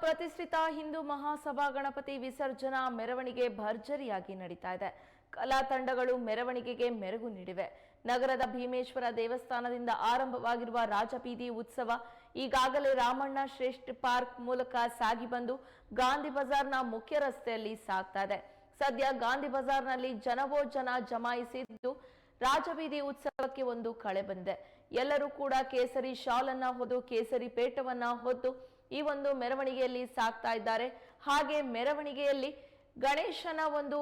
ಪ್ರತಿಷ್ಠಿತ ಹಿಂದೂ ಮಹಾಸಭಾ ಗಣಪತಿ ವಿಸರ್ಜನಾ ಮೆರವಣಿಗೆ ಭರ್ಜರಿಯಾಗಿ ನಡೀತಾ ಇದೆ. ಕಲಾ ತಂಡಗಳು ಮೆರವಣಿಗೆಗೆ ಮೆರುಗು ನೀಡಿವೆ. ನಗರದ ಭೀಮೇಶ್ವರ ದೇವಸ್ಥಾನದಿಂದ ಆರಂಭವಾಗಿರುವ ರಾಜಬೀದಿ ಉತ್ಸವ ಈಗಾಗಲೇ ರಾಮಣ್ಣ ಶ್ರೇಷ್ಠ ಪಾರ್ಕ್ ಮೂಲಕ ಸಾಗಿ ಬಂದು ಗಾಂಧಿ ಬಜಾರ್ನ ಮುಖ್ಯ ರಸ್ತೆಯಲ್ಲಿ ಸಾಗ್ತಾ ಇದೆ. ಸದ್ಯ ಗಾಂಧಿ ಬಜಾರ್ನಲ್ಲಿ ಜನವೋ ಜನ ಜಮಾಯಿಸಿದ್ದು ರಾಜಬೀದಿ ಉತ್ಸವಕ್ಕೆ ಒಂದು ಕಳೆ ಬಂದಿದೆ. ಎಲ್ಲರೂ ಕೂಡ ಕೇಸರಿ ಶಾಲನ್ನ ಹೊದು ಕೇಸರಿ ಪೇಟವನ್ನ ಹೊದ್ದು ಈ ಒಂದು ಮೆರವಣಿಗೆಯಲ್ಲಿ ಸಾಕ್ತಾ ಇದ್ದಾರೆ. ಹಾಗೆ ಮೆರವಣಿಗೆಯಲ್ಲಿ ಗಣೇಶನ ಒಂದು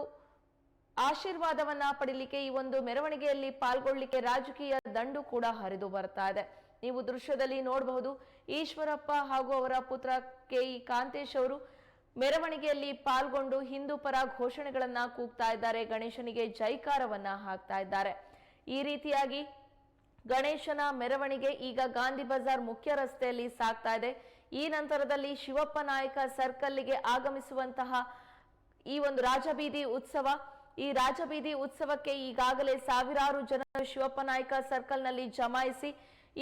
ಆಶೀರ್ವಾದವನ್ನ ಪಡಿಲಿಕ್ಕೆ ಈ ಒಂದು ಮೆರವಣಿಗೆಯಲ್ಲಿ ಪಾಲ್ಗೊಳ್ಳಿಕ್ಕೆ ರಾಜಕೀಯ ದಂಡು ಕೂಡ ಹರಿದು ಬರ್ತಾ ಇದೆ. ನೀವು ದೃಶ್ಯದಲ್ಲಿ ನೋಡಬಹುದು, ಈಶ್ವರಪ್ಪ ಹಾಗೂ ಅವರ ಪುತ್ರ ಕೆ ಇ ಕಾಂತೇಶ್ ಅವರು ಮೆರವಣಿಗೆಯಲ್ಲಿ ಪಾಲ್ಗೊಂಡು ಹಿಂದೂ ಪರ ಘೋಷಣೆಗಳನ್ನ ಕೂಗ್ತಾ ಇದ್ದಾರೆ. ಗಣೇಶನಿಗೆ ಜೈಕಾರವನ್ನ ಹಾಕ್ತಾ ಇದ್ದಾರೆ. ಈ ರೀತಿಯಾಗಿ ಗಣೇಶನ ಮೆರವಣಿಗೆ ಈಗ ಗಾಂಧಿ ಬಜಾರ್ ಮುಖ್ಯ ರಸ್ತೆಯಲ್ಲಿ ಸಾಗ್ತಾ ಇದೆ. ಈ ನಂತರದಲ್ಲಿ ಶಿವಪ್ಪ ನಾಯಕ ಸರ್ಕಲ್ಗೆ ಆಗಮಿಸುವಂತಹ ಈ ಒಂದು ರಾಜಬೀದಿ ಉತ್ಸವ. ಈ ರಾಜಬೀದಿ ಉತ್ಸವಕ್ಕೆ ಈಗಾಗಲೇ ಸಾವಿರಾರು ಜನರು ಶಿವಪ್ಪ ನಾಯಕ ಸರ್ಕಲ್ನಲ್ಲಿ ಜಮಾಯಿಸಿ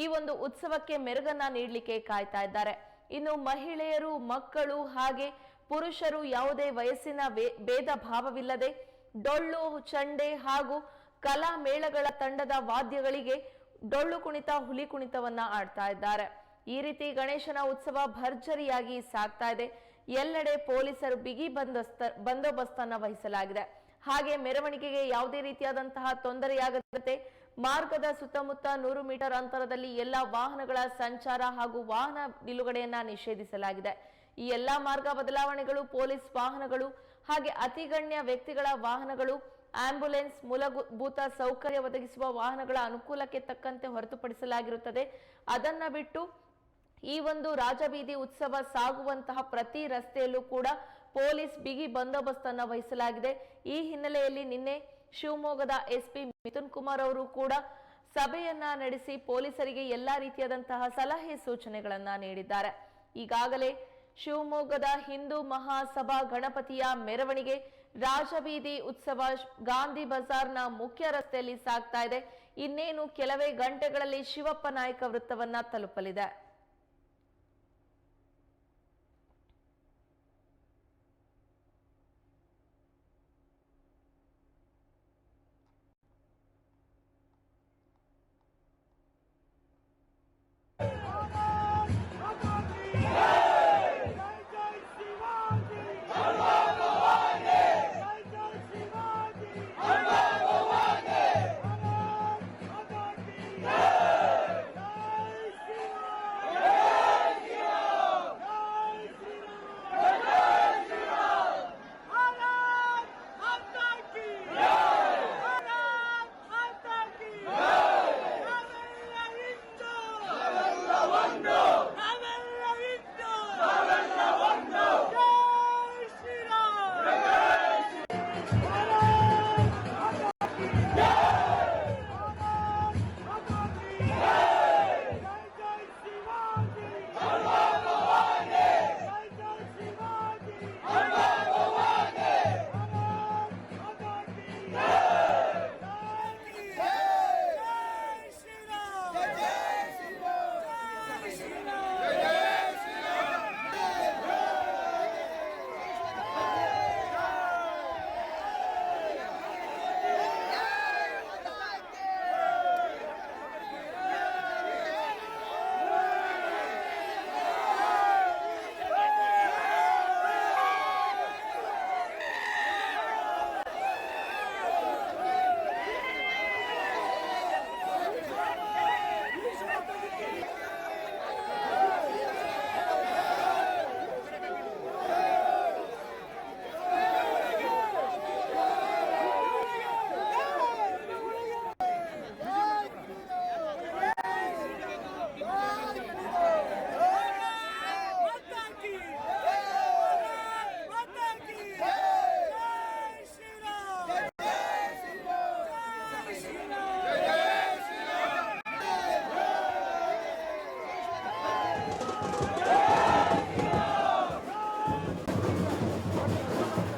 ಈ ಒಂದು ಉತ್ಸವಕ್ಕೆ ಮೆರುಗನ್ನ ನೀಡಲಿಕ್ಕೆ ಕಾಯ್ತಾ ಇದ್ದಾರೆ. ಇನ್ನು ಮಹಿಳೆಯರು, ಮಕ್ಕಳು ಹಾಗೆ ಪುರುಷರು ಯಾವುದೇ ವಯಸ್ಸಿನ ಭೇದ ಭಾವವಿಲ್ಲದೆ ಡೊಳ್ಳು, ಚಂಡೆ ಹಾಗೂ ಕಲಾ ಮೇಳಗಳ ತಂಡದ ವಾದ್ಯಗಳಿಗೆ ಡೊಳ್ಳು ಕುಣಿತ, ಹುಲಿ ಕುಣಿತವನ್ನ ಆಡ್ತಾ ಇದ್ದಾರೆ. ಈ ರೀತಿ ಗಣೇಶನ ಉತ್ಸವ ಭರ್ಜರಿಯಾಗಿ ಸಾಗ್ತಾ ಇದೆ. ಎಲ್ಲೆಡೆ ಪೊಲೀಸರು ಬಿಗಿ ಬಂದೋಸ್ತ, ಬಂದೋಬಸ್ತನ್ನು ವಹಿಸಲಾಗಿದೆ. ಹಾಗೆ ಮೆರವಣಿಗೆಗೆ ಯಾವುದೇ ರೀತಿಯಾದಂತಹ ತೊಂದರೆಯಾಗದಂತೆ ಮಾರ್ಗದ ಸುತ್ತಮುತ್ತ ನೂರು ಮೀಟರ್ ಅಂತರದಲ್ಲಿ ಎಲ್ಲಾ ವಾಹನಗಳ ಸಂಚಾರ ಹಾಗೂ ವಾಹನ ನಿಲುಗಡೆಯನ್ನ ನಿಷೇಧಿಸಲಾಗಿದೆ. ಈ ಎಲ್ಲಾ ಮಾರ್ಗ ಬದಲಾವಣೆಗಳು ಪೊಲೀಸ್ ವಾಹನಗಳು ಹಾಗೆ ಅತಿಗಣ್ಯ ವ್ಯಕ್ತಿಗಳ ವಾಹನಗಳು ಆಂಬ್ಯುಲೆನ್ಸ್ ಮೂಲಭೂತ ಸೌಕರ್ಯ ಒದಗಿಸುವ ವಾಹನಗಳ ಅನುಕೂಲಕ್ಕೆ ತಕ್ಕಂತೆ ಹೊರತುಪಡಿಸಲಾಗಿರುತ್ತದೆ. ಅದನ್ನ ಬಿಟ್ಟು ಈ ಒಂದು ರಾಜಬೀದಿ ಉತ್ಸವ ಸಾಗುವಂತಹ ಪ್ರತಿ ರಸ್ತೆಯಲ್ಲೂ ಕೂಡ ಪೊಲೀಸ್ ಬಿಗಿ ಬಂದೋಬಸ್ತ್ ಅನ್ನ ವಹಿಸಲಾಗಿದೆ. ಈ ಹಿನ್ನೆಲೆಯಲ್ಲಿ ನಿನ್ನೆ ಶಿವಮೊಗ್ಗದ ಎಸ್ಪಿ ಮಿಥುನ್ ಕುಮಾರ್ ಅವರು ಕೂಡ ಸಭೆಯನ್ನ ನಡೆಸಿ ಪೊಲೀಸರಿಗೆ ಎಲ್ಲಾ ರೀತಿಯಾದಂತಹ ಸಲಹೆ ಸೂಚನೆಗಳನ್ನ ನೀಡಿದ್ದಾರೆ. ಈಗಾಗಲೇ ಶಿವಮೊಗ್ಗದ ಹಿಂದೂ ಮಹಾಸಭಾ ಗಣಪತಿಯ ಮೆರವಣಿಗೆ ರಾಜಬೀದಿ ಉತ್ಸವ ಗಾಂಧಿ ಬಜಾರ್ನ ಮುಖ್ಯ ರಸ್ತೆಯಲ್ಲಿ ಸಾಗ್ತಾ ಇದೆ. ಇನ್ನೇನು ಕೆಲವೇ ಗಂಟೆಗಳಲ್ಲಿ ಶಿವಪ್ಪ ನಾಯಕ ವೃತ್ತವನ್ನ ತಲುಪಲಿದೆ.